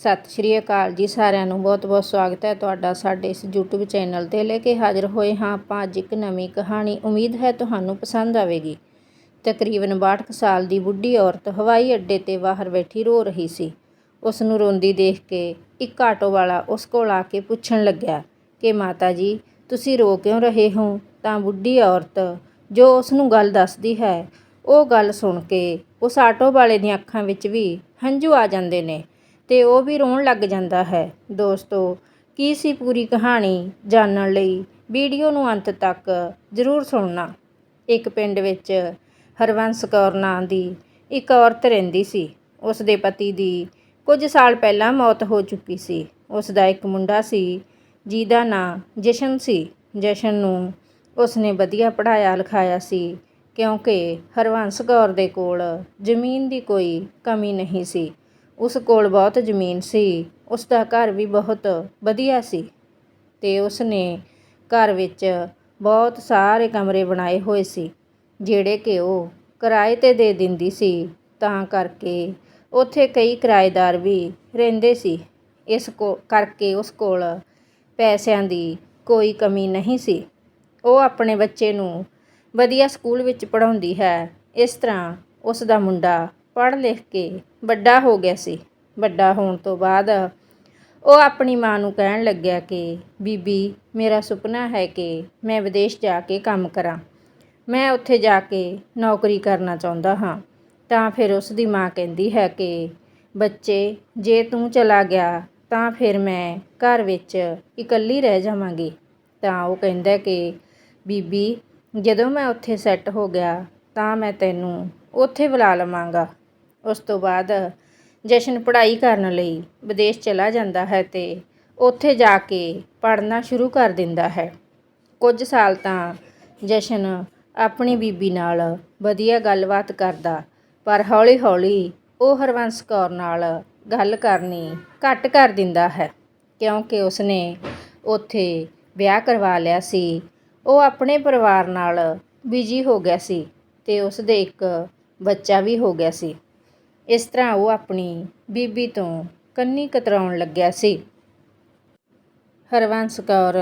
ਸਤਿ ਸ਼੍ਰੀ ਅਕਾਲ ਜੀ ਸਾਰਿਆਂ ਨੂੰ। ਬਹੁਤ-ਬਹੁਤ ਸਵਾਗਤ ਹੈ ਤੁਹਾਡਾ ਸਾਡੇ ਇਸ YouTube ਚੈਨਲ ਤੇ ਲੈ ਕੇ ਹਾਜ਼ਰ ਹੋਏ ਹਾਂ ਆਪਾਂ ਅੱਜ ਇੱਕ ਨਵੀਂ ਕਹਾਣੀ। ਉਮੀਦ ਹੈ ਤੁਹਾਨੂੰ ਪਸੰਦ ਆਵੇਗੀ। ਤਕਰੀਬਨ 62 ਕੁ ਸਾਲ ਦੀ ਬੁੱਢੀ ਔਰਤ ਹਵਾਈ ਅੱਡੇ ਤੇ ਬਾਹਰ ਬੈਠੀ ਰੋ ਰਹੀ ਸੀ। ਉਸ ਨੂੰ ਰੋਂਦੀ ਦੇਖ ਕੇ ਇੱਕ ਆਟੋ ਵਾਲਾ ਉਸ ਕੋਲ ਆ ਕੇ ਪੁੱਛਣ ਲੱਗਿਆ ਕਿ, ਮਾਤਾ ਜੀ, ਤੁਸੀਂ ਰੋ ਕਿਉਂ ਰਹੇ ਹੋ? ਤਾਂ ਬੁੱਢੀ ਔਰਤ ਜੋ ਉਸ ਨੂੰ ਗੱਲ ਦੱਸਦੀ ਹੈ, ਉਹ ਗੱਲ ਸੁਣ ਕੇ ਉਸ ਆਟੋ ਵਾਲੇ ਦੀਆਂ ਅੱਖਾਂ ਵਿੱਚ ਵੀ ਹੰਝੂ ਆ ਜਾਂਦੇ ਨੇ। ਅਤੇ ਉਹ ਵੀ ਰੋਣ ਲੱਗ ਜਾਂਦਾ ਹੈ। ਦੋਸਤੋ, ਕੀ ਸੀ ਪੂਰੀ ਕਹਾਣੀ ਜਾਣਨ ਲਈ ਵੀਡੀਓ ਨੂੰ ਅੰਤ ਤੱਕ ਜ਼ਰੂਰ ਸੁਣਨਾ। ਇੱਕ ਪਿੰਡ ਵਿੱਚ ਹਰਵੰਸ ਕੌਰ ਨਾਂ ਦੀ ਇੱਕ ਔਰਤ ਰਹਿੰਦੀ ਸੀ। ਉਸ ਦੇ ਪਤੀ ਦੀ ਕੁਝ ਸਾਲ ਪਹਿਲਾਂ ਮੌਤ ਹੋ ਚੁੱਕੀ ਸੀ। ਉਸ ਦਾ ਇੱਕ ਮੁੰਡਾ ਸੀ, ਜਿਹਦਾ ਨਾਂ ਜਸ਼ਨ ਸੀ। ਜਸ਼ਨ ਨੂੰ ਉਸਨੇ ਵਧੀਆ ਪੜ੍ਹਾਇਆ ਲਿਖਾਇਆ ਸੀ, ਕਿਉਂਕਿ ਹਰਵੰਸ ਕੌਰ ਦੇ ਕੋਲ ਜ਼ਮੀਨ ਦੀ ਕੋਈ ਕਮੀ ਨਹੀਂ ਸੀ। ਉਸ ਕੋਲ ਬਹੁਤ ਜ਼ਮੀਨ ਸੀ। ਉਸ ਦਾ ਘਰ ਵੀ ਬਹੁਤ ਵਧੀਆ ਸੀ ਅਤੇ ਉਸ ਨੇ ਘਰ ਵਿੱਚ ਬਹੁਤ ਸਾਰੇ ਕਮਰੇ ਬਣਾਏ ਹੋਏ ਸੀ, ਜਿਹੜੇ ਕਿ ਉਹ ਕਿਰਾਏ ਤੇ ਦੇ ਦਿੰਦੀ ਸੀ। ਤਾਂ ਕਰਕੇ ਉੱਥੇ ਕਈ ਕਿਰਾਏਦਾਰ ਵੀ ਰਹਿੰਦੇ ਸੀ। ਇਸ ਕੋ, ਕਰਕੇ ਉਸ ਕੋਲ ਪੈਸਿਆਂ ਦੀ ਕੋਈ ਕਮੀ ਨਹੀਂ ਸੀ। ਉਹ ਆਪਣੇ ਬੱਚੇ ਨੂੰ ਵਧੀਆ ਸਕੂਲ ਵਿੱਚ ਪੜ੍ਹਾਉਂਦੀ ਹੈ। ਇਸ ਤਰ੍ਹਾਂ ਉਸ ਦਾ ਮੁੰਡਾ ਪੜ੍ਹ ਲਿਖ ਕੇ ਵੱਡਾ ਹੋ ਗਿਆ ਸੀ। ਵੱਡਾ ਹੋਣ ਤੋਂ ਬਾਅਦ ਉਹ ਆਪਣੀ ਮਾਂ ਨੂੰ ਕਹਿਣ ਲੱਗਿਆ ਕਿ, ਬੀਬੀ, ਮੇਰਾ ਸੁਪਨਾ ਹੈ ਕਿ ਮੈਂ ਵਿਦੇਸ਼ ਜਾ ਕੇ ਕੰਮ ਕਰਾਂ। ਮੈਂ ਉੱਥੇ ਜਾ ਕੇ ਨੌਕਰੀ ਕਰਨਾ ਚਾਹੁੰਦਾ ਹਾਂ। ਤਾਂ ਫਿਰ ਉਸ ਦੀ ਮਾਂ ਕਹਿੰਦੀ ਹੈ ਕਿ, ਬੱਚੇ, ਜੇ ਤੂੰ ਚਲਾ ਗਿਆ, ਤਾਂ ਫਿਰ ਮੈਂ ਘਰ ਵਿੱਚ ਇਕੱਲੀ ਰਹਿ ਜਾਵਾਂਗੀ। ਤਾਂ ਉਹ ਕਹਿੰਦਾ ਕਿ, ਬੀਬੀ, ਜਦੋਂ ਮੈਂ ਉੱਥੇ ਸੈੱਟ ਹੋ ਗਿਆ, ਤਾਂ ਮੈਂ ਤੈਨੂੰ ਉੱਥੇ ਬੁਲਾ ਲਵਾਂਗਾ। ਉਸ ਤੋਂ ਬਾਅਦ ਜਸ਼ਨ ਪੜ੍ਹਾਈ ਕਰਨ ਲਈ ਵਿਦੇਸ਼ ਚਲਾ ਜਾਂਦਾ ਹੈ ਤੇ ਉੱਥੇ ਜਾ ਕੇ ਪੜ੍ਹਨਾ ਸ਼ੁਰੂ ਕਰ ਦਿੰਦਾ ਹੈ। ਕੁਝ ਸਾਲ ਤਾਂ ਜਸ਼ਨ ਆਪਣੀ ਬੀਬੀ ਨਾਲ ਵਧੀਆ ਗੱਲਬਾਤ ਕਰਦਾ, ਪਰ ਹੌਲੀ-ਹੌਲੀ ਉਹ ਹਰਵੰਸ ਕੌਰ ਨਾਲ ਗੱਲ ਕਰਨੀ ਘੱਟ ਕਰ ਦਿੰਦਾ ਹੈ, ਕਿਉਂਕਿ ਉਸਨੇ ਉੱਥੇ ਵਿਆਹ ਕਰਵਾ ਲਿਆ ਸੀ। ਉਹ ਆਪਣੇ ਪਰਿਵਾਰ ਨਾਲ ਬਿਜ਼ੀ ਹੋ ਗਿਆ ਸੀ ਤੇ ਉਸ ਦੇ ਇੱਕ ਬੱਚਾ ਵੀ ਹੋ ਗਿਆ ਸੀ। ਇਸ ਤਰ੍ਹਾਂ ਉਹ ਆਪਣੀ ਬੀਬੀ ਤੋਂ ਕੰਨੀ ਕਤਰਾਉਣ ਲੱਗਿਆ ਸੀ। ਹਰਵੰਸ ਕੌਰ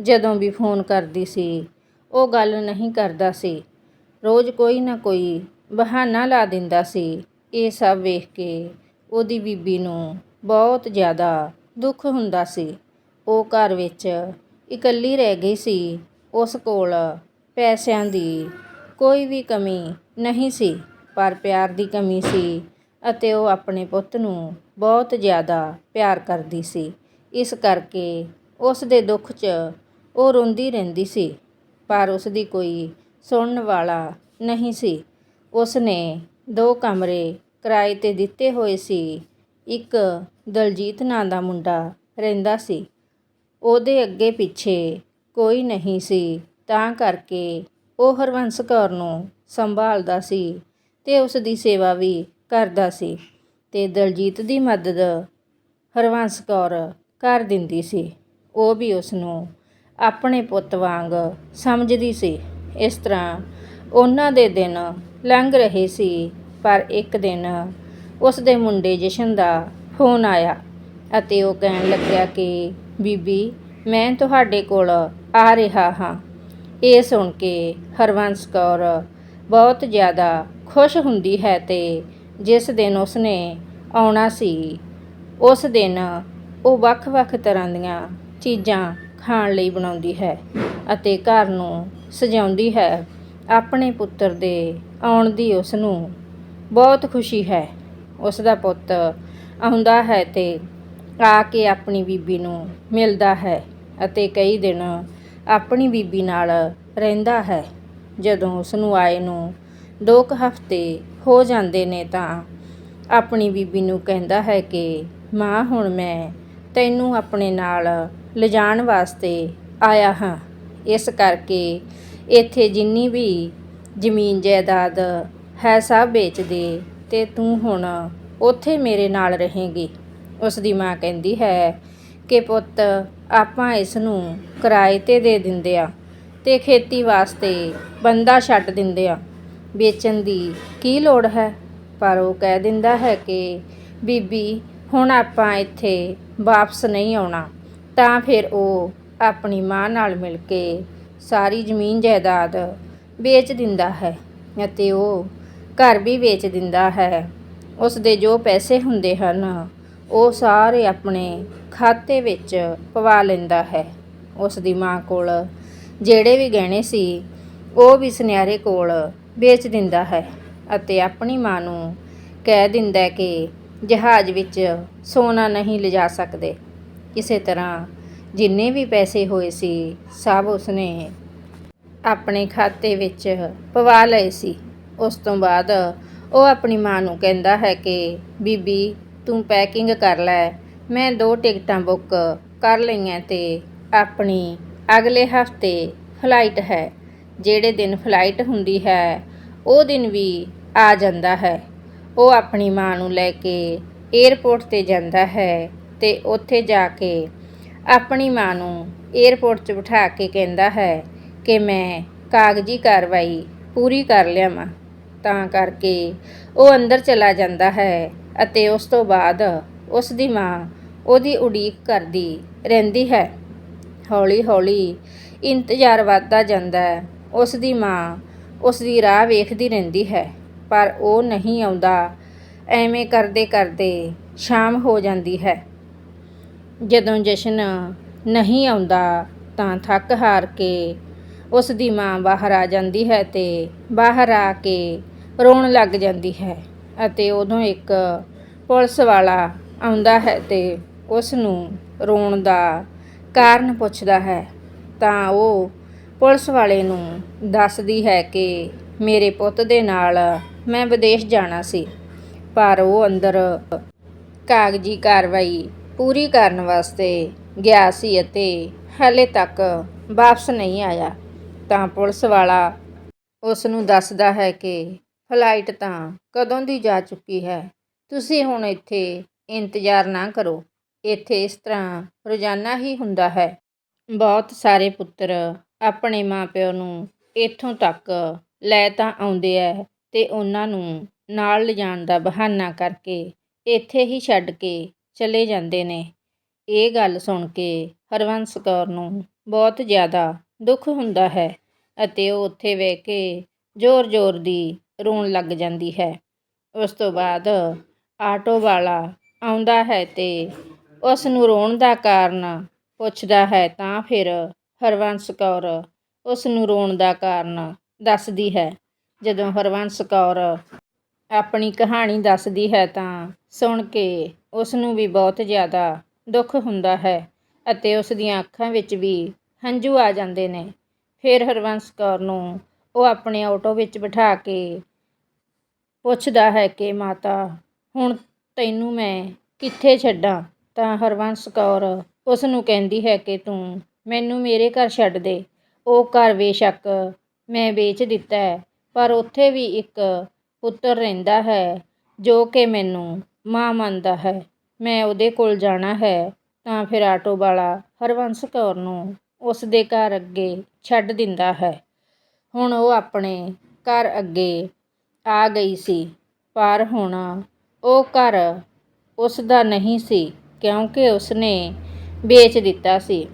ਜਦੋਂ ਵੀ ਫੋਨ ਕਰਦੀ ਸੀ, ਉਹ ਗੱਲ ਨਹੀਂ ਕਰਦਾ ਸੀ। ਰੋਜ਼ ਕੋਈ ਨਾ ਕੋਈ ਬਹਾਨਾ ਲਾ ਦਿੰਦਾ ਸੀ। ਇਹ ਸਭ ਵੇਖ ਕੇ ਉਹਦੀ ਬੀਬੀ ਨੂੰ ਬਹੁਤ ਜ਼ਿਆਦਾ ਦੁੱਖ ਹੁੰਦਾ ਸੀ। ਉਹ ਘਰ ਵਿੱਚ ਇਕੱਲੀ ਰਹਿ ਗਈ ਸੀ। ਉਸ ਕੋਲ ਪੈਸਿਆਂ ਦੀ ਕੋਈ ਵੀ ਕਮੀ ਨਹੀਂ ਸੀ, ਪਰ ਪਿਆਰ ਦੀ ਕਮੀ ਸੀ। ਅਤੇ ਉਹ ਆਪਣੇ ਪੁੱਤ ਨੂੰ ਬਹੁਤ ਜ਼ਿਆਦਾ ਪਿਆਰ ਕਰਦੀ ਸੀ। ਇਸ ਕਰਕੇ ਉਸ ਦੇ ਦੁੱਖ 'ਚ ਉਹ ਰੋਂਦੀ ਰਹਿੰਦੀ ਸੀ, ਪਰ ਉਸ ਦੀ ਕੋਈ ਸੁਣਨ ਵਾਲਾ ਨਹੀਂ ਸੀ। ਉਸ ਨੇ ਦੋ ਕਮਰੇ ਕਿਰਾਏ ਤੇ ਦਿੱਤੇ ਹੋਏ ਸੀ। ਇੱਕ ਦਲਜੀਤ ਨਾਂ ਦਾ ਮੁੰਡਾ ਰਹਿੰਦਾ ਸੀ। ਉਹਦੇ ਅੱਗੇ ਪਿੱਛੇ ਕੋਈ ਨਹੀਂ ਸੀ, ਤਾਂ ਕਰਕੇ ਉਹ ਹਰਵੰਸ ਕੌਰ ਨੂੰ ਸੰਭਾਲਦਾ ਸੀ ਤੇ ਉਸ ਦੀ ਸੇਵਾ ਵੀ ਕਰਦਾ ਸੀ ਤੇ ਦਲਜੀਤ ਦੀ ਮਦਦ ਹਰਵੰਸ ਕੌਰ ਕਰ ਦਿੰਦੀ ਸੀ। ਉਹ ਵੀ ਉਸ ਨੂੰ ਆਪਣੇ ਪੁੱਤ ਵਾਂਗ ਸਮਝਦੀ ਸੀ। ਇਸ ਤਰ੍ਹਾਂ ਉਹਨਾਂ ਦੇ ਦਿਨ ਲੰਘ ਰਹੇ ਸੀ, ਪਰ ਇੱਕ ਦਿਨ ਉਸ ਦੇ ਮੁੰਡੇ ਜਸ਼ਨ ਦਾ ਫੋਨ ਆਇਆ ਅਤੇ ਉਹ ਕਹਿਣ ਲੱਗਿਆ ਕਿ, ਬੀਬੀ, ਮੈਂ ਤੁਹਾਡੇ ਕੋਲ ਆ ਰਿਹਾ ਹਾਂ। ਇਹ ਸੁਣ ਕੇ ਹਰਵੰਸ ਕੌਰ ਬਹੁਤ ਜ਼ਿਆਦਾ ਖੁਸ਼ ਹੁੰਦੀ ਹੈ ਤੇ ਜਿਸ ਦਿਨ ਉਸਨੇ ਆਉਣਾ ਸੀ, ਉਸ ਦਿਨ ਉਹ ਵੱਖ-ਵੱਖ ਤਰ੍ਹਾਂ ਦੀਆਂ ਚੀਜ਼ਾਂ ਖਾਣ ਲਈ ਬਣਾਉਂਦੀ ਹੈ ਅਤੇ ਘਰ ਨੂੰ ਸਜਾਉਂਦੀ ਹੈ। ਆਪਣੇ ਪੁੱਤਰ ਦੇ ਆਉਣ ਦੀ ਉਸਨੂੰ ਬਹੁਤ ਖੁਸ਼ੀ ਹੈ। ਉਸਦਾ ਪੁੱਤ ਆਉਂਦਾ ਹੈ ਤੇ ਆ ਕੇ ਆਪਣੀ ਬੀਬੀ ਨੂੰ ਮਿਲਦਾ ਹੈ ਅਤੇ ਕਈ ਦਿਨ ਆਪਣੀ ਬੀਬੀ ਨਾਲ ਰਹਿੰਦਾ ਹੈ। ਜਦੋਂ ਉਸਨੂੰ ਆਏ ਨੂੰ ਦੋ ਕੁ ਹਫ਼ਤੇ ਹੋ ਜਾਂਦੇ ਨੇ ਤਾਂ ਆਪਣੀ ਬੀਬੀ ਨੂੰ ਕਹਿੰਦਾ ਹੈ ਕਿ, ਮਾਂ, ਹੁਣ ਮੈਂ ਤੈਨੂੰ ਆਪਣੇ ਨਾਲ ਲਿਜਾਣ ਵਾਸਤੇ ਆਇਆ ਹਾਂ। ਇਸ ਕਰਕੇ ਇੱਥੇ ਜਿੰਨੀ ਵੀ ਜ਼ਮੀਨ ਜਾਇਦਾਦ ਹੈ ਸਭ ਵੇਚ ਦੇ ਤੇ ਤੂੰ ਹੁਣ ਉੱਥੇ ਮੇਰੇ ਨਾਲ ਰਹੇਂਗੀ। ਉਸ ਦੀ ਮਾਂ ਕਹਿੰਦੀ ਹੈ ਕਿ, ਪੁੱਤ, ਆਪਾਂ ਇਸ ਨੂੰ ਕਿਰਾਏ ਤੇ ਦੇ ਦਿੰਦੇ ਆ ਤੇ ਖੇਤੀ ਵਾਸਤੇ ਬੰਦਾ ਛੱਡ ਦਿੰਦੇ ਆ। ਵੇਚਣ ਦੀ ਕੀ ਲੋੜ ਹੈ? ਪਰ ਉਹ ਕਹਿ ਦਿੰਦਾ ਹੈ ਕਿ, ਬੀਬੀ, ਹੁਣ ਆਪਾਂ ਇੱਥੇ ਵਾਪਸ ਨਹੀਂ ਆਉਣਾ। ਤਾਂ ਫਿਰ ਉਹ ਆਪਣੀ ਮਾਂ ਨਾਲ ਮਿਲ ਕੇ ਸਾਰੀ ਜ਼ਮੀਨ ਜਾਇਦਾਦ ਵੇਚ ਦਿੰਦਾ ਹੈ ਅਤੇ ਉਹ ਘਰ ਵੀ ਵੇਚ ਦਿੰਦਾ ਹੈ। ਉਸ ਦੇ ਜੋ ਪੈਸੇ ਹੁੰਦੇ ਹਨ, ਉਹ ਸਾਰੇ ਆਪਣੇ ਖਾਤੇ ਵਿੱਚ ਪਵਾ ਲੈਂਦਾ ਹੈ। ਉਸ ਦੀ ਮਾਂ ਕੋਲ ਜਿਹੜੇ ਵੀ ਗਹਿਣੇ ਸੀ, ਉਹ ਵੀ ਸੁਨਿਆਰੇ ਕੋਲ ਵੇਚ ਦਿੰਦਾ ਹੈ ਅਤੇ ਆਪਣੀ ਮਾਂ ਨੂੰ ਕਹਿ ਦਿੰਦਾ ਕਿ ਜਹਾਜ਼ ਵਿੱਚ ਸੋਨਾ ਨਹੀਂ ਲਿਜਾ ਸਕਦੇ। ਕਿਸੇ ਤਰ੍ਹਾਂ ਜਿੰਨੇ ਵੀ ਪੈਸੇ ਹੋਏ ਸੀ, ਸਭ ਉਸਨੇ ਆਪਣੇ ਖਾਤੇ ਵਿੱਚ ਪਵਾ ਲਏ ਸੀ। ਉਸ ਤੋਂ ਬਾਅਦ ਉਹ ਆਪਣੀ ਮਾਂ ਨੂੰ ਕਹਿੰਦਾ ਹੈ ਕਿ, ਬੀਬੀ, ਤੂੰ ਪੈਕਿੰਗ ਕਰ ਲੈ। ਮੈਂ ਦੋ ਟਿਕਟਾਂ ਬੁੱਕ ਕਰ ਲਈਆਂ ਤੇ ਆਪਣੀ ਅਗਲੇ ਹਫ਼ਤੇ ਫਲਾਈਟ ਹੈ। ਜਿਹੜੇ ਦਿਨ ਫਲਾਈਟ ਹੁੰਦੀ ਹੈ, ਉਹ ਦਿਨ ਵੀ ਆ ਜਾਂਦਾ ਹੈ। ਉਹ ਆਪਣੀ ਮਾਂ ਨੂੰ ਲੈ ਕੇ 에ਅਰਪੋਰਟ ਤੇ ਜਾਂਦਾ ਹੈ ਤੇ ਉੱਥੇ ਜਾ ਕੇ ਆਪਣੀ ਮਾਂ ਨੂੰ 에ਅਰਪੋਰਟ 'ਚ ਬਿਠਾ ਕੇ ਕਹਿੰਦਾ ਹੈ ਕਿ ਮੈਂ ਕਾਗਜ਼ੀ ਕਾਰਵਾਈ ਪੂਰੀ ਕਰ ਲਿਆਵਾਂ। ਤਾਂ ਕਰਕੇ ਉਹ ਅੰਦਰ ਚਲਾ ਜਾਂਦਾ ਹੈ ਅਤੇ ਉਸ ਤੋਂ ਬਾਅਦ ਉਸ ਦੀ ਮਾਂ ਉਹਦੀ ਉਡੀਕ ਕਰਦੀ ਰਹਿੰਦੀ ਹੈ। ਹੌਲੀ ਹੌਲੀ ਇੰਤਜ਼ਾਰ ਵੱਧਦਾ ਜਾਂਦਾ ਹੈ ਉਸ ਦੀ ਮਾਂ ਉਸ ਦੀ ਰਾਹ ਵੇਖਦੀ ਰਹਿੰਦੀ ਹੈ, ਪਰ ਉਹ ਨਹੀਂ ਆਉਂਦਾ। ਐਵੇਂ ਕਰਦੇ ਕਰਦੇ ਸ਼ਾਮ ਹੋ ਜਾਂਦੀ ਹੈ। ਜਦੋਂ ਜਸ਼ਨ ਨਹੀਂ ਆਉਂਦਾ ਤਾਂ ਥੱਕ ਹਾਰ ਕੇ ਉਸ ਦੀ ਮਾਂ ਬਾਹਰ ਆ ਜਾਂਦੀ ਹੈ ਤੇ ਬਾਹਰ ਆ ਕੇ ਰੋਣ ਲੱਗ ਜਾਂਦੀ ਹੈ ਅਤੇ ਉਦੋਂ ਇੱਕ ਪੁਲਿਸ ਵਾਲਾ ਆਉਂਦਾ ਹੈ ਤੇ ਉਸ ਨੂੰ ਰੋਣ ਦਾ ਕਾਰਨ ਪੁੱਛਦਾ ਹੈ। ਤਾਂ ਉਹ ਪੁਲਿਸ ਵਾਲੇ ਨੂੰ ਦੱਸਦੀ ਹੈ ਕਿ ਮੇਰੇ ਪੁੱਤ ਦੇ ਨਾਲ ਮੈਂ ਵਿਦੇਸ਼ ਜਾਣਾ ਸੀ, ਪਰ ਉਹ ਅੰਦਰ ਕਾਗਜ਼ੀ ਕਾਰਵਾਈ ਪੂਰੀ ਕਰਨ ਵਾਸਤੇ ਗਿਆ ਸੀ ਅਤੇ ਹਾਲੇ ਤੱਕ ਵਾਪਸ ਨਹੀਂ ਆਇਆ। ਤਾਂ ਪੁਲਿਸ ਵਾਲਾ ਉਸ ਨੂੰ ਦੱਸਦਾ ਹੈ ਕਿ ਫਲਾਈਟ ਤਾਂ ਕਦੋਂ ਦੀ ਜਾ ਚੁੱਕੀ ਹੈ, ਤੁਸੀਂ ਹੁਣ ਇੱਥੇ ਇੰਤਜ਼ਾਰ ਨਾ ਕਰੋ। ਇੱਥੇ ਇਸ ਤਰ੍ਹਾਂ ਰੋਜ਼ਾਨਾ ਹੀ ਹੁੰਦਾ ਹੈ। ਬਹੁਤ ਸਾਰੇ ਪੁੱਤਰ ਆਪਣੇ ਮਾਂ ਪਿਓ ਨੂੰ ਇੱਥੋਂ ਤੱਕ ਲੈ ਤਾਂ ਆਉਂਦੇ ਹੈ ਅਤੇ ਉਹਨਾਂ ਨੂੰ ਨਾਲ ਲਿਜਾਣ ਦਾ ਬਹਾਨਾ ਕਰਕੇ ਇੱਥੇ ਹੀ ਛੱਡ ਕੇ ਚਲੇ ਜਾਂਦੇ ਨੇ। ਇਹ ਗੱਲ ਸੁਣ ਕੇ ਹਰਵੰਸ ਕੌਰ ਨੂੰ ਬਹੁਤ ਜ਼ਿਆਦਾ ਦੁੱਖ ਹੁੰਦਾ ਹੈ ਅਤੇ ਉਹ ਉੱਥੇ ਬਹਿ ਕੇ ਜ਼ੋਰ-ਜ਼ੋਰ ਦੀ ਰੋਣ ਲੱਗ ਜਾਂਦੀ ਹੈ। ਉਸ ਤੋਂ ਬਾਅਦ ਆਟੋ ਵਾਲਾ ਆਉਂਦਾ ਹੈ ਅਤੇ ਉਸ ਨੂੰ ਰੋਣ ਦਾ ਕਾਰਨ ਪੁੱਛਦਾ ਹੈ ਤਾਂ ਫਿਰ ਹਰਬੰਸ ਕੌਰ ਉਸ ਨੂੰ ਰੋਣ ਦਾ ਕਾਰਨ ਦੱਸਦੀ ਹੈ। ਜਦੋਂ ਹਰਬੰਸ ਕੌਰ ਆਪਣੀ ਕਹਾਣੀ ਦੱਸਦੀ ਹੈ ਤਾਂ ਸੁਣ ਕੇ ਉਸ ਨੂੰ ਵੀ ਬਹੁਤ ਜ਼ਿਆਦਾ ਦੁੱਖ ਹੁੰਦਾ ਹੈ ਅਤੇ ਉਸ ਦੀਆਂ ਅੱਖਾਂ ਵਿੱਚ ਵੀ ਹੰਝੂ ਆ ਜਾਂਦੇ ਨੇ। ਫਿਰ ਹਰਬੰਸ ਕੌਰ ਨੂੰ ਉਹ ਆਪਣੇ ਆਟੋ ਵਿੱਚ ਬਿਠਾ ਕੇ ਪੁੱਛਦਾ ਹੈ ਕਿ, ਮਾਤਾ, ਹੁਣ ਤੈਨੂੰ ਮੈਂ ਕਿੱਥੇ ਛੱਡਾਂ? ਤਾਂ ਹਰਬੰਸ ਕੌਰ ਉਸ ਨੂੰ ਕਹਿੰਦੀ ਹੈ ਕਿ ਤੂੰ ਮੈਨੂੰ ਮੇਰੇ ਘਰ ਛੱਡ ਦੇ। ਉਹ ਘਰ ਬੇਸ਼ੱਕ ਮੈਂ ਵੇਚ ਦਿੱਤਾ ਹੈ, ਪਰ ਉੱਥੇ ਵੀ ਇੱਕ ਪੁੱਤਰ ਰਹਿੰਦਾ ਹੈ, ਜੋ ਕਿ ਮੈਨੂੰ ਮਾਂ ਮੰਨਦਾ ਹੈ। ਮੈਂ ਉਹਦੇ ਕੋਲ ਜਾਣਾ ਹੈ, ਤਾਂ ਫਿਰ ਆਟੋ ਵਾਲਾ ਹਰਬੰਸ ਕੌਰ ਨੂੰ ਉਸ ਦੇ ਘਰ ਅੱਗੇ ਛੱਡ ਦਿੰਦਾ ਹੈ। ਹੁਣ ਉਹ ਆਪਣੇ ਘਰ ਅੱਗੇ ਆ ਗਈ ਸੀ, ਪਰ ਹੁਣ ਉਹ ਘਰ ਉਸ ਦਾ ਨਹੀਂ ਸੀ, ਕਿਉਂਕਿ ਉਸਨੇ ਵੇਚ ਦਿੱਤਾ ਸੀ।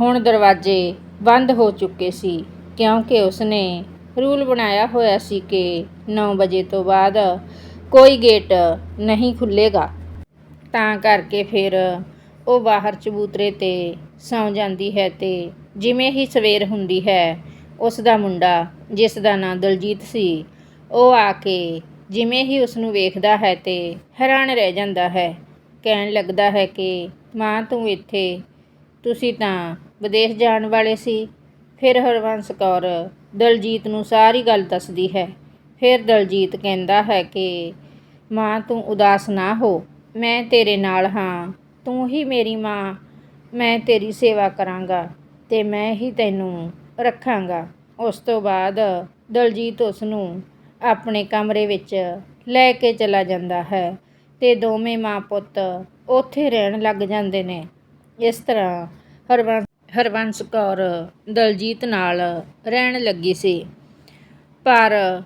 ਹੁਣ ਦਰਵਾਜ਼ੇ ਬੰਦ ਹੋ ਚੁੱਕੇ ਸੀ, ਕਿਉਂਕਿ ਉਸਨੇ ਰੂਲ ਬਣਾਇਆ ਹੋਇਆ ਸੀ ਕਿ 9 ਵਜੇ ਤੋਂ ਬਾਅਦ ਕੋਈ ਗੇਟ ਨਹੀਂ ਖੁੱਲੇਗਾ ਤਾਂ ਕਰਕੇ ਫਿਰ ਉਹ ਬਾਹਰ ਚਬੂਤਰੇ ਤੇ ਸੌਂ ਜਾਂਦੀ ਹੈ ਤੇ ਜਿਵੇਂ ਹੀ ਸਵੇਰ ਹੁੰਦੀ ਹੈ ਉਸ ਦਾ ਮੁੰਡਾ, ਜਿਸ ਦਾ ਨਾਂ ਦਲਜੀਤ ਸੀ, ਉਹ ਆ ਕੇ ਜਿਵੇਂ ਹੀ ਉਸ ਨੂੰ ਵੇਖਦਾ ਹੈ ਤੇ ਹੈਰਾਨ ਰਹਿ ਜਾਂਦਾ ਹੈ। ਕਹਿਣ ਲੱਗਦਾ ਹੈ ਕਿ, ਮਾਂ, ਤੂੰ ਇੱਥੇ, ਤੁਸੀਂ ਤਾਂ ਵਿਦੇਸ਼ ਜਾਣ ਵਾਲੇ ਸੀ। ਫਿਰ ਹਰਵੰਸ ਕੌਰ ਦਲਜੀਤ ਨੂੰ ਸਾਰੀ ਗੱਲ ਦੱਸਦੀ ਹੈ। ਫਿਰ ਦਲਜੀਤ ਕਹਿੰਦਾ ਹੈ ਕਿ, ਮਾਂ, ਤੂੰ ਉਦਾਸ ਨਾ ਹੋ। ਮੈਂ ਤੇਰੇ ਨਾਲ ਹਾਂ। ਤੂੰ ਹੀ ਮੇਰੀ ਮਾਂ। ਮੈਂ ਤੇਰੀ ਸੇਵਾ ਕਰਾਂਗਾ ਤੇ ਮੈਂ ਹੀ ਤੈਨੂੰ ਰੱਖਾਂਗਾ। ਉਸ ਤੋਂ ਬਾਅਦ ਦਲਜੀਤ ਉਸ ਨੂੰ ਆਪਣੇ ਕਮਰੇ ਵਿੱਚ ਲੈ ਕੇ ਚਲਾ ਜਾਂਦਾ ਹੈ ਤੇ ਦੋਵੇਂ ਮਾਂ ਪੁੱਤ ਉੱਥੇ ਰਹਿਣ ਲੱਗ ਜਾਂਦੇ ਨੇ। ਇਸ ਤਰ੍ਹਾਂ ਹਰਵੰਸ ਹਰਵੰਸ ਕੌਰ ਦਲਜੀਤ ਨਾਲ ਰਹਿਣ ਲੱਗੀ ਸੀ। ਪਰ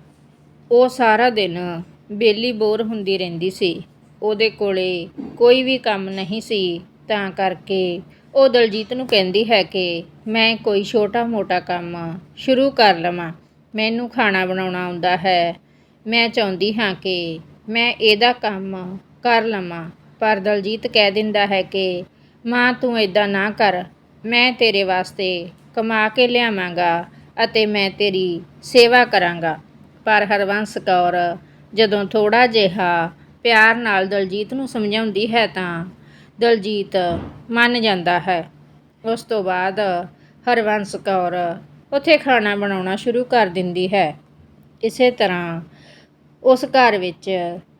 ਉਹ ਸਾਰਾ ਦਿਨ ਬੇਲੀ ਬੋਰ ਹੁੰਦੀ ਰਹਿੰਦੀ ਸੀ। ਉਹਦੇ ਕੋਲੇ ਕੋਈ ਵੀ ਕੰਮ ਨਹੀਂ ਸੀ। ਤਾਂ ਕਰਕੇ ਉਹ ਦਲਜੀਤ ਨੂੰ ਕਹਿੰਦੀ ਹੈ ਕਿ ਮੈਂ ਕੋਈ ਛੋਟਾ-ਮੋਟਾ ਕੰਮ ਸ਼ੁਰੂ ਕਰ ਲਵਾਂ। ਮੈਨੂੰ ਖਾਣਾ ਬਣਾਉਣਾ ਆਉਂਦਾ ਹੈ। ਮੈਂ ਚਾਹੁੰਦੀ ਹਾਂ ਕਿ ਮੈਂ ਇਹਦਾ ਕੰਮ ਕਰ ਲਵਾਂ। ਪਰ ਦਲਜੀਤ ਕਹਿ ਦਿੰਦਾ ਹੈ ਕਿ, ਮਾਂ, ਤੂੰ ਇਦਾਂ ਨਾ ਕਰ। ਮੈਂ ਤੇਰੇ ਵਾਸਤੇ ਕਮਾ ਕੇ ਲਿਆਵਾਂਗਾ ਅਤੇ ਮੈਂ ਤੇਰੀ ਸੇਵਾ ਕਰਾਂਗਾ। ਪਰ ਹਰਵੰਸ ਕੌਰ, ਜਦੋਂ ਥੋੜਾ ਜਿਹਾ ਪਿਆਰ ਨਾਲ ਦਲਜੀਤ ਨੂੰ ਸਮਝਾਉਂਦੀ ਹੈ ਤਾਂ ਦਲਜੀਤ ਮੰਨ ਜਾਂਦਾ ਹੈ। ਉਸ ਤੋਂ ਬਾਅਦ ਹਰਵੰਸ ਕੌਰ ਉੱਥੇ ਖਾਣਾ ਬਣਾਉਣਾ ਸ਼ੁਰੂ ਕਰ ਦਿੰਦੀ ਹੈ। ਇਸੇ ਤਰ੍ਹਾਂ ਉਸ ਘਰ ਵਿੱਚ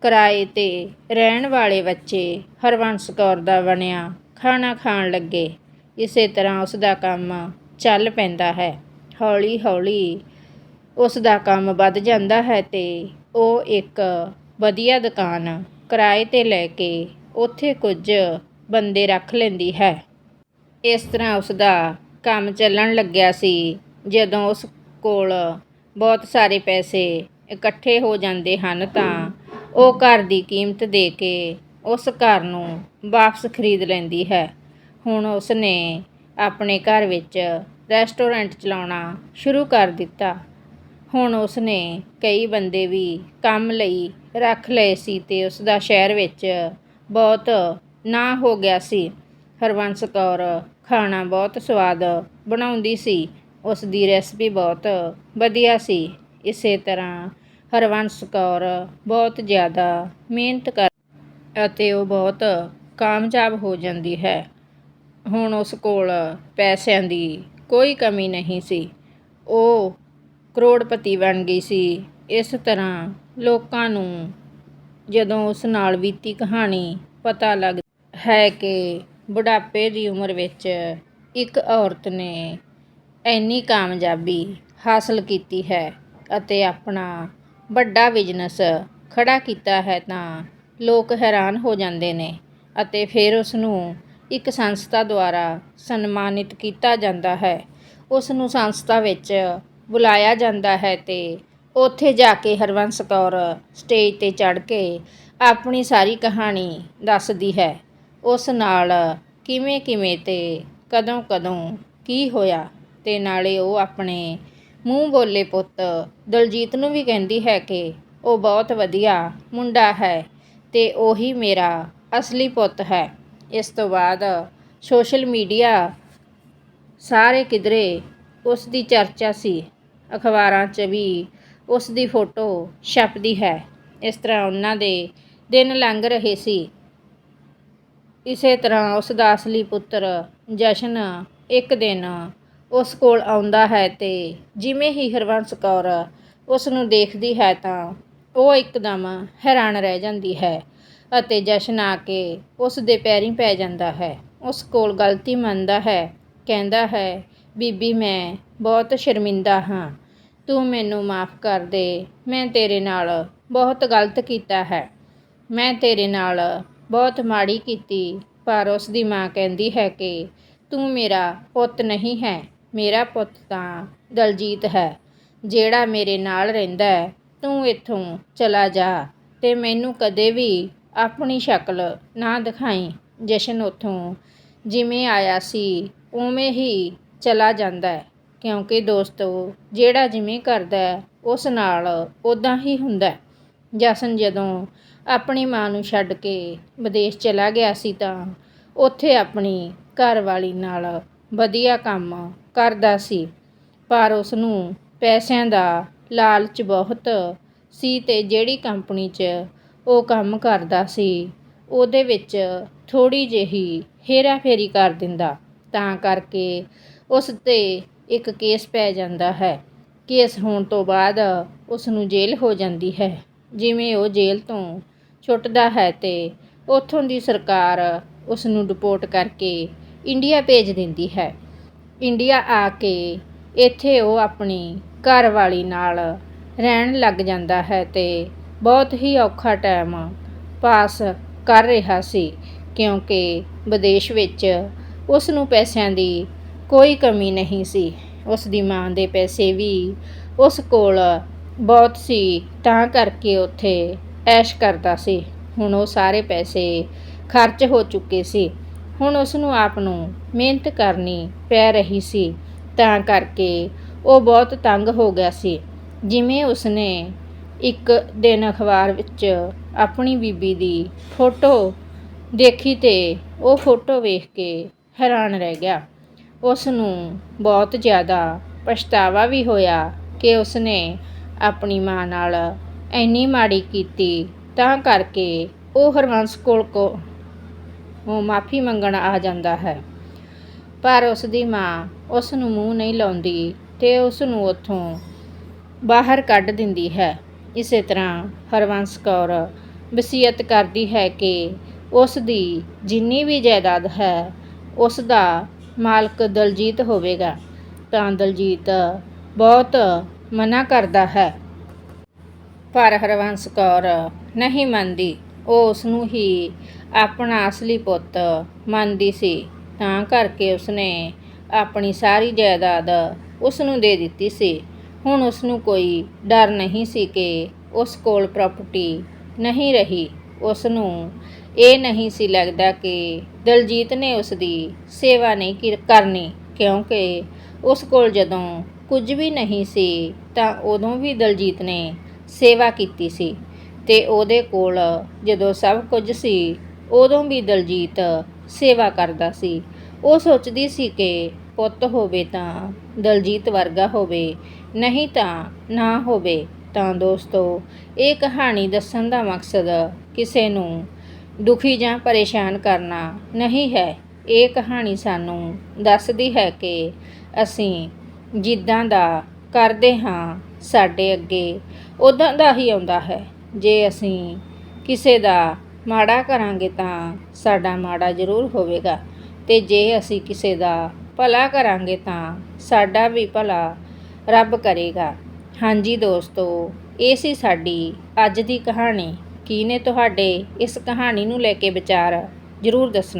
ਕਿਰਾਏ ਤੇ ਰਹਿਣ ਵਾਲੇ ਬੱਚੇ ਹਰਵੰਸ ਕੌਰ ਦਾ ਬਣਿਆ ਖਾਣਾ ਖਾਣ ਲੱਗੇ। ਇਸੇ ਤਰ੍ਹਾਂ ਉਸ ਦਾ ਕੰਮ ਚੱਲ ਪੈਂਦਾ ਹੈ। ਹੌਲੀ ਹੌਲੀ ਉਸ ਦਾ ਕੰਮ ਵੱਧ ਜਾਂਦਾ ਹੈ ਅਤੇ ਉਹ ਇੱਕ ਵਧੀਆ ਦੁਕਾਨ ਕਿਰਾਏ ਤੇ ਲੈ ਕੇ ਉੱਥੇ ਕੁਝ ਬੰਦੇ ਰੱਖ ਲੈਂਦੀ ਹੈ। ਇਸ ਤਰ੍ਹਾਂ ਉਸ ਦਾ ਕੰਮ ਚੱਲਣ ਲੱਗਿਆ ਸੀ ਜਦੋਂ ਉਸ ਕੋਲ ਬਹੁਤ ਸਾਰੇ ਪੈਸੇ ਇਕੱਠੇ ਹੋ ਜਾਂਦੇ ਹਨ ਤਾਂ ਉਹ ਘਰ ਦੀ ਕੀਮਤ ਦੇ ਕੇ ਉਸ ਘਰ ਨੂੰ ਵਾਪਸ ਖਰੀਦ ਲੈਂਦੀ ਹੈ। ਹੁਣ ਉਸ ਨੇ ਆਪਣੇ ਘਰ ਵਿੱਚ ਰੈਸਟੋਰੈਂਟ ਚਲਾਉਣਾ ਸ਼ੁਰੂ ਕਰ ਦਿੱਤਾ। ਹੁਣ ਉਸ ਨੇ ਕਈ ਬੰਦੇ ਵੀ ਕੰਮ ਲਈ ਰੱਖ ਲਏ ਸੀ ਅਤੇ ਉਸ ਦਾ ਸ਼ਹਿਰ ਵਿੱਚ ਬਹੁਤ ਨਾਂ ਹੋ ਗਿਆ ਸੀ। ਹਰਬੰਸ ਕੌਰ ਖਾਣਾ ਬਹੁਤ ਸਵਾਦ ਬਣਾਉਂਦੀ ਸੀ। ਉਸ ਦੀ ਰੈਸਪੀ ਬਹੁਤ ਵਧੀਆ ਸੀ। ਇਸੇ ਤਰ੍ਹਾਂ ਹਰਵੰਸ ਕੌਰ ਬਹੁਤ ਜ਼ਿਆਦਾ ਮਿਹਨਤ ਕਰ ਅਤੇ ਉਹ ਬਹੁਤ ਕਾਮਯਾਬ ਹੋ ਜਾਂਦੀ ਹੈ। ਹੁਣ ਉਸ ਕੋਲ ਪੈਸਿਆਂ ਦੀ ਕੋਈ ਕਮੀ ਨਹੀਂ ਸੀ। ਉਹ ਕਰੋੜਪਤੀ ਬਣ ਗਈ ਸੀ। ਇਸ ਤਰ੍ਹਾਂ ਲੋਕਾਂ ਨੂੰ ਜਦੋਂ ਉਸ ਨਾਲ ਬੀਤੀ ਕਹਾਣੀ ਪਤਾ ਲੱਗ ਹੈ ਕਿ ਬੁਢਾਪੇ ਦੀ ਉਮਰ ਵਿੱਚ ਇੱਕ ਔਰਤ ਨੇ ਇੰਨੀ ਕਾਮਯਾਬੀ ਹਾਸਲ ਕੀਤੀ ਹੈ ਅਤੇ ਆਪਣਾ ਵੱਡਾ ਬਿਜ਼ਨਸ ਖੜਾ ਕੀਤਾ ਹੈ ਤਾਂ ਲੋਕ ਹੈਰਾਨ ਹੋ ਜਾਂਦੇ ਨੇ ਅਤੇ ਫਿਰ ਉਸ ਨੂੰ ਇੱਕ ਸੰਸਥਾ ਦੁਆਰਾ ਸਨਮਾਨਿਤ ਕੀਤਾ ਜਾਂਦਾ ਹੈ। ਉਸ ਨੂੰ ਸੰਸਥਾ ਵਿੱਚ ਬੁਲਾਇਆ ਜਾਂਦਾ ਹੈ ਅਤੇ ਉੱਥੇ ਜਾ ਕੇ ਹਰਬੰਸ ਕੌਰ ਸਟੇਜ ਤੇ ਚੜ੍ਹ ਕੇ ਆਪਣੀ ਸਾਰੀ ਕਹਾਣੀ ਦੱਸਦੀ ਹੈ। ਉਸ ਨਾਲ ਕਿਵੇਂ ਕਿਵੇਂ ਤੇ ਕਦੋਂ ਕਦੋਂ ਕੀ ਹੋਇਆ ਤੇ ਨਾਲੇ ਉਹ ਆਪਣੇ ਮੂੰਹ ਬੋਲੇ ਪੁੱਤ ਦਲਜੀਤ ਨੂੰ ਵੀ ਕਹਿੰਦੀ ਹੈ ਕਿ ਉਹ ਬਹੁਤ ਵਧੀਆ ਮੁੰਡਾ ਹੈ ਤੇ ਉਹੀ ਮੇਰਾ ਅਸਲੀ ਪੁੱਤ ਹੈ। ਇਸ ਤੋਂ ਬਾਅਦ ਸੋਸ਼ਲ ਮੀਡੀਆ ਸਾਰੇ ਕਿਧਰੇ ਉਸ ਦੀ ਚਰਚਾ ਸੀ। ਅਖਬਾਰਾਂ 'ਚ ਵੀ ਉਸ ਦੀ ਫੋਟੋ ਛਪਦੀ ਹੈ। ਇਸ ਤਰ੍ਹਾਂ ਉਹਨਾਂ ਦੇ ਦਿਨ ਲੰਘ ਰਹੇ ਸੀ। ਇਸੇ ਤਰ੍ਹਾਂ ਉਸ ਦਾ ਅਸਲੀ ਪੁੱਤਰ ਜਸ਼ਨ ਇੱਕ ਦਿਨ ਉਸ ਕੋਲ ਆਉਂਦਾ ਹੈ ਤੇ ਜਿਵੇਂ ਹੀ ਹਰਵੰਸ ਕੌਰ ਉਸ ਨੂੰ ਦੇਖਦੀ ਹੈ ਤਾਂ ਉਹ ਇੱਕਦਮ ਹੈਰਾਨ ਰਹਿ ਜਾਂਦੀ ਹੈ। ਅਤੇ ਜਸ਼ਨ ਆ ਕੇ ਉਸ ਦੇ ਪੈਰੀਂ ਪੈ ਜਾਂਦਾ ਹੈ। ਉਸ ਕੋਲ ਗਲਤੀ ਮੰਨਦਾ ਹੈ। ਕਹਿੰਦਾ ਹੈ, ਬੀਬੀ, ਮੈਂ ਬਹੁਤ ਸ਼ਰਮਿੰਦਾ ਹਾਂ। ਤੂੰ ਮੈਨੂੰ ਮਾਫ ਕਰ ਦੇ। ਮੈਂ ਤੇਰੇ ਨਾਲ ਬਹੁਤ ਗਲਤ ਕੀਤਾ ਹੈ। ਮੈਂ ਤੇਰੇ ਨਾਲ ਬਹੁਤ ਮਾੜੀ ਕੀਤੀ, ਪਰ ਉਸ ਦੀ ਮਾਂ ਕਹਿੰਦੀ ਹੈ ਕਿ ਤੂੰ ਮੇਰਾ ਪੁੱਤ ਨਹੀਂ ਹੈ। ਮੇਰਾ ਪੁੱਤ ਤਾਂ ਦਲਜੀਤ ਹੈ। ਜਿਹੜਾ ਮੇਰੇ ਨਾਲ ਰਹਿੰਦਾ ਹੈ, ਤੂੰ ਇੱਥੋਂ ਚਲਾ ਜਾ ਤੇ ਮੈਨੂੰ ਕਦੇ ਵੀ ਆਪਣੀ ਸ਼ਕਲ ਨਾ ਦਿਖਾਈ ਜਸ਼ਨ ਉੱਥੋਂ ਜਿਵੇਂ ਆਇਆ ਸੀ, ਉਵੇਂ ਹੀ ਚਲਾ ਜਾਂਦਾ ਹੈ। ਕਿਉਂਕਿ ਦੋਸਤੋ ਜਿਹੜਾ ਜਿਵੇਂ ਕਰਦਾ ਉਸ ਨਾਲ ਉਦਾਂ ਹੀ ਹੁੰਦਾ ਜਸ਼ਨ ਜਦੋਂ ਆਪਣੀ ਮਾਂ ਨੂੰ ਛੱਡ ਕੇ ਵਿਦੇਸ਼ ਚਲਾ ਗਿਆ ਸੀ ਤਾਂ ਉੱਥੇ ਆਪਣੀ ਘਰਵਾਲੀ ਨਾਲ ਵਧੀਆ ਕੰਮ ਕਰਦਾ ਸੀ। ਪਰ ਉਸ ਨੂੰ ਪੈਸਿਆਂ ਦਾ ਲਾਲਚ ਬਹੁਤ ਸੀ ਤੇ ਜਿਹੜੀ ਕੰਪਨੀ 'ਚ ਉਹ ਕੰਮ ਕਰਦਾ ਸੀ। ਉਹਦੇ ਵਿੱਚ ਥੋੜ੍ਹੀ ਜਿਹੀ ਹੇਰਾਫੇਰੀ ਕਰ ਦਿੰਦਾ। ਤਾਂ ਕਰਕੇ ਉਸ ਤੇ ਇੱਕ ਕੇਸ ਪੈ ਜਾਂਦਾ ਹੈ। ਕੇਸ ਹੋਣ ਤੋਂ ਬਾਅਦ ਉਸ ਨੂੰ ਜੇਲ੍ਹ ਹੋ ਜਾਂਦੀ ਹੈ। ਜਿਵੇਂ ਉਹ ਜੇਲ੍ਹ ਤੋਂ ਛੁੱਟਦਾ ਹੈ ਅਤੇ ਉੱਥੋਂ ਦੀ ਸਰਕਾਰ ਉਸ ਨੂੰ ਡਿਪੋਰਟ ਕਰਕੇ ਇੰਡੀਆ ਭੇਜ ਦਿੰਦੀ ਹੈ। ਇੰਡੀਆ ਆ ਕੇ ਇੱਥੇ ਉਹ ਆਪਣੀ ਘਰਵਾਲੀ ਨਾਲ ਰਹਿਣ ਲੱਗ ਜਾਂਦਾ ਹੈ ਅਤੇ ਬਹੁਤ ਹੀ ਔਖਾ ਟਾਈਮ ਪਾਸ ਕਰ ਰਿਹਾ ਸੀ, ਕਿਉਂਕਿ ਵਿਦੇਸ਼ ਵਿੱਚ ਉਸ ਨੂੰ ਪੈਸਿਆਂ ਦੀ ਕੋਈ ਕਮੀ ਨਹੀਂ ਸੀ। ਉਸ ਦੀ ਮਾਂ ਦੇ ਪੈਸੇ ਵੀ ਉਸ ਕੋਲ ਬਹੁਤ ਸੀ, ਤਾਂ ਕਰਕੇ ਉੱਥੇ ਐਸ਼ ਕਰਦਾ ਸੀ। ਹੁਣ ਉਹ ਸਾਰੇ ਪੈਸੇ ਖਰਚ ਹੋ ਚੁੱਕੇ ਸੀ। ਹੁਣ ਉਸ ਨੂੰ ਆਪ ਨੂੰ ਮਿਹਨਤ ਕਰਨੀ ਪੈ ਰਹੀ ਸੀ, ਤਾਂ ਕਰਕੇ ਉਹ ਬਹੁਤ ਤੰਗ ਹੋ ਗਿਆ ਸੀ। ਜਿਵੇਂ ਉਸਨੇ ਇੱਕ ਦਿਨ ਅਖਬਾਰ ਵਿੱਚ ਆਪਣੀ ਬੀਬੀ ਦੀ ਫੋਟੋ ਦੇਖੀ ਤੇ ਉਹ ਫੋਟੋ ਵੇਖ ਕੇ ਹੈਰਾਨ ਰਹਿ ਗਿਆ। ਉਸ ਨੂੰ ਬਹੁਤ ਜ਼ਿਆਦਾ ਪਛਤਾਵਾ ਵੀ ਹੋਇਆ ਕਿ ਉਸਨੇ ਆਪਣੀ ਮਾਂ ਨਾਲ ਇੰਨੀ ਮਾੜੀ ਕੀਤੀ, ਤਾਂ ਕਰਕੇ ਉਹ ਹਰਵੰਸ ਕੋਲ ਕੋ ਮਾਫੀ ਮੰਗਣ ਆ ਜਾਂਦਾ ਹੈ। ਪਰ ਉਸ ਦੀ ਮਾਂ ਉਸ ਨੂੰ ਮੂੰਹ ਨਹੀਂ ਲਾਉਂਦੀ ਤੇ ਉਸ ਨੂੰ ਉੱਥੋਂ ਬਾਹਰ ਕੱਢ ਦਿੰਦੀ ਹੈ। ਇਸੇ ਤਰ੍ਹਾਂ ਹਰਵੰਸ ਕੌਰ ਵਸੀਅਤ ਕਰਦੀ ਹੈ ਕਿ ਉਸ ਦੀ ਜਿੰਨੀ ਵੀ ਜਾਇਦਾਦ ਹੈ, ਉਸ ਦਾ ਮਾਲਕ ਦਲਜੀਤ ਹੋਵੇਗਾ। ਤਾਂ ਦਲਜੀਤ ਬਹੁਤ ਮਨਾ ਕਰਦਾ ਹੈ। ਪਰ ਹਰਵੰਸ ਕੌਰ ਨਹੀਂ ਮੰਨਦੀ। ਉਹ ਉਸ ਨੂੰ ਹੀ ਆਪਣਾ ਅਸਲੀ ਪੁੱਤ ਮੰਨਦੀ ਸੀ। ਤਾਂ ਕਰਕੇ ਉਸਨੇ ਆਪਣੀ ਸਾਰੀ ਜਾਇਦਾਦ ਉਸ ਨੂੰ ਦੇ ਦਿੱਤੀ ਸੀ। ਹੁਣ ਉਸ ਨੂੰ ਕੋਈ ਡਰ ਨਹੀਂ ਸੀ ਕਿ ਉਸ ਕੋਲ ਪ੍ਰਾਪਰਟੀ ਨਹੀਂ ਰਹੀ। ਉਸ ਨੂੰ ਇਹ ਨਹੀਂ ਸੀ ਲੱਗਦਾ ਕਿ ਦਲਜੀਤ ਨੇ ਉਸ ਦੀ ਸੇਵਾ ਨਹੀਂ ਕੀ- ਕਰਨੀ, ਕਿਉਂਕਿ ਉਸ ਕੋਲ ਜਦੋਂ ਕੁਝ ਵੀ ਨਹੀਂ ਸੀ, ਤਾਂ ਉਦੋਂ ਵੀ ਦਲਜੀਤ ਨੇ ਸੇਵਾ ਕੀਤੀ ਸੀ ਤੇ ਉਹਦੇ ਕੋਲ ਜਦੋਂ ਸਭ ਕੁਝ ਸੀ, ਉਦੋਂ ਵੀ ਦਲਜੀਤ ਸੇਵਾ ਕਰਦਾ ਸੀ। ਉਹ ਸੋਚਦੀ ਸੀ ਕਿ ਪੁੱਤ ਹੋਵੇ ਤਾਂ ਦਲਜੀਤ ਵਰਗਾ ਹੋਵੇ। ਨਹੀਂ ਤਾਂ ਨਾ ਹੋਵੇ। ਤਾਂ ਦੋਸਤੋ, ਇਹ ਕਹਾਣੀ ਦੱਸਣ ਦਾ ਮਕਸਦ ਕਿਸੇ ਨੂੰ ਦੁਖੀ ਜਾਂ ਪਰੇਸ਼ਾਨ ਕਰਨਾ ਨਹੀਂ ਹੈ। ਇਹ ਕਹਾਣੀ ਸਾਨੂੰ ਦੱਸਦੀ ਹੈ ਕਿ ਅਸੀਂ ਜਿੱਦਾਂ ਦਾ ਕਰਦੇ ਹਾਂ, ਸਾਡੇ ਅੱਗੇ ਉਦਾਂ ਦਾ ਹੀ ਆਉਂਦਾ ਹੈ। ਜੇ ਅਸੀਂ ਕਿਸੇ ਦਾ ਮਾੜਾ ਕਰਾਂਗੇ ਤਾਂ ਸਾਡਾ ਮਾੜਾ ਜ਼ਰੂਰ ਹੋਵੇਗਾ। ਤੇ ਜੇ ਅਸੀਂ ਕਿਸੇ ਦਾ ਭਲਾ ਕਰਾਂਗੇ ਤਾਂ ਸਾਡਾ ਵੀ ਭਲਾ ਰੱਬ ਕਰੇਗਾ। ਹਾਂਜੀ ਦੋਸਤੋ, ਇਹ ਸੀ ਸਾਡੀ ਅੱਜ ਦੀ ਕਹਾਣੀ। ਕੀ ਨੇ ਤੁਹਾਡੇ ਇਸ ਕਹਾਣੀ ਨੂੰ ਲੈ ਕੇ ਵਿਚਾਰ? ਜ਼ਰੂਰ ਦੱਸਣਾ।